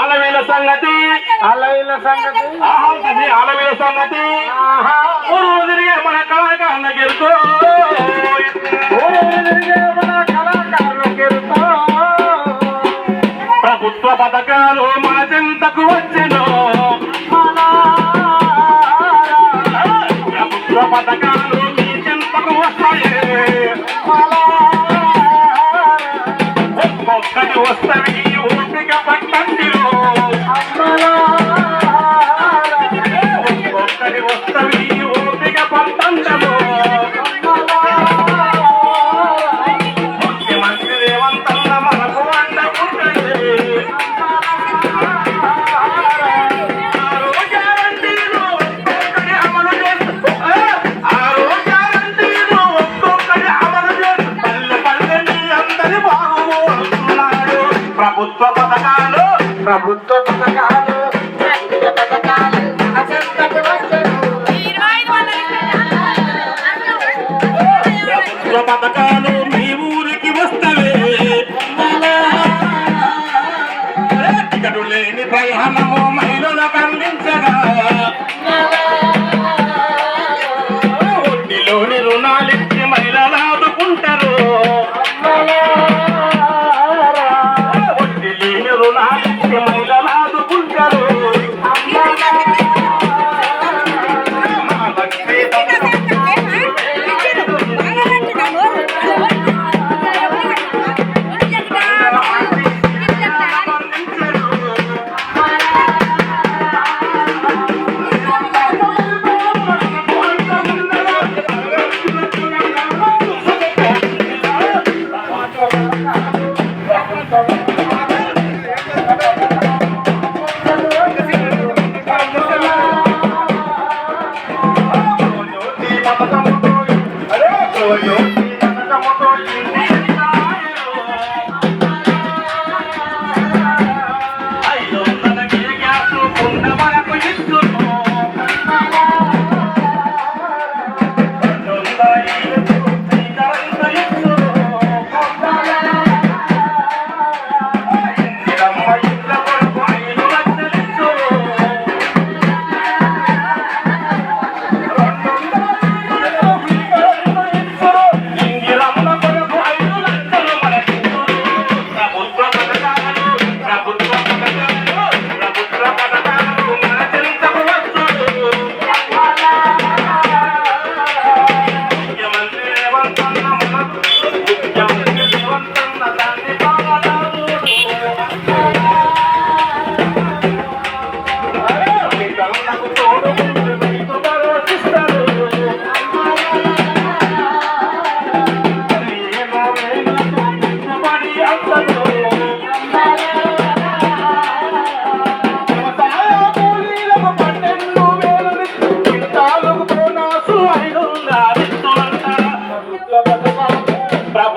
ఆలవీల సంగతి అలైల సంగతి. ఆహాంతది ఆలవీల సంగతి. తిరిగే మన కళాకారుల గెలుతూ మన కళాకారులకెరుతో ప్రభుత్వ పథకాలు మన చెంతకు వచ్చెను. ప్రభుత్వ పథకాలు మీ చెంతకు వస్తాయి. ఒక్కొక్కటి వస్తవి ఓపిక వస్తవి ఓపిక ముఖ్యమంత్రి రేవంతన్న మనకు అండ ఉంటుంది ప్రభుత్వ పథకాలు ప్రభుత్వ పథకాలు ప్రభుత్వ పథకాలు మీ ఊరికి వస్తవే టికెట్ లేని ప్రయాణం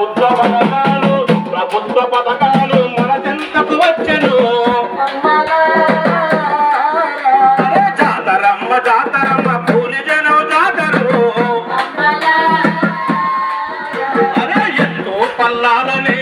ప్రభుత్వ పథకాలు ప్రభుత్వ పథకాలు మన చెంతకు వచ్చను? జాతరమ్మ జాతరమ్మ పూలి జాతరు అరే ఎంతో పల్లాలని